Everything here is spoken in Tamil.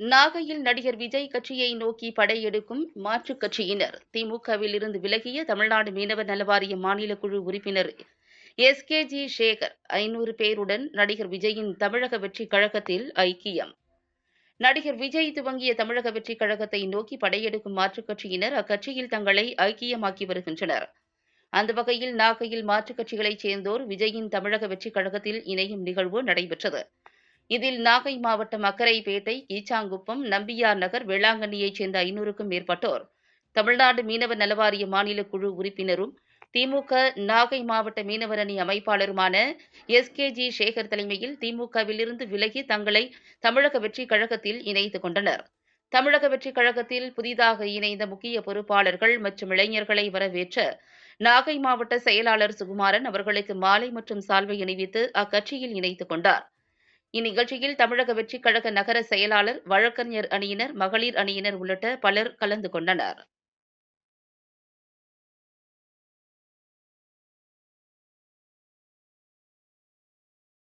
நாகையில் நடிகர் விஜய் கட்சியை நோக்கி படையெடுக்கும் மாற்றுக் கட்சியினர். திமுகவில் இருந்து விலகிய தமிழ்நாடு மீனவர் நலவாரிய மாநில குழு உறுப்பினர் எஸ் கே ஜி சேகர் ஐநூறு பேருடன் நடிகர் விஜயின் தமிழக வெற்றிக் கழகத்தில் ஐக்கியம். நடிகர் விஜய் துவங்கிய தமிழக வெற்றிக் கழகத்தை நோக்கி படையெடுக்கும் மாற்றுக் கட்சியினர் அக்கட்சியில் தங்களை ஐக்கியமாக்கி வருகின்றனர். அந்த வகையில் நாகையில் மாற்றுக் கட்சிகளைச் சேர்ந்தோர் விஜயின் தமிழக வெற்றிக் கழகத்தில் இணையும் நிகழ்வு நடைபெற்றது. இதில் நாகை மாவட்டம் அக்கரைப்பேட்டை ஈச்சாங்குப்பம் நம்பியார் நகர் வேளாங்கண்ணியைச் சேர்ந்த ஐநூறுக்கும் மேற்பட்டோர். தமிழ்நாடு மீனவ நலவாரிய மாநில குழு உறுப்பினரும் திமுக நாகை மாவட்ட மீனவர் அணி அமைப்பாளருமான எஸ் கே ஜி சேகர் தலைமையில் திமுகவிலிருந்து விலகி தங்களை தமிழக வெற்றிக் கழகத்தில் இணைத்துக் கொண்டனர். தமிழக வெற்றிக் கழகத்தில் புதிதாக இணைந்த முக்கிய பொறுப்பாளர்கள் மற்றும் இளைஞர்களை வரவேற்ற நாகை மாவட்ட செயலாளர் சுகுமாரன் அவர்களுக்கு மாலை மற்றும் சால்வை அணிவித்து அக்கட்சியில் இணைத்துக் கொண்டார். இந்நிகழ்ச்சியில் தமிழக வெற்றிக் கழக நகர செயலாளர் வழக்கறிஞர் அணியினர் மகளிர் அணியினர் உள்ளிட்ட பலர் கலந்து கொண்டனர்.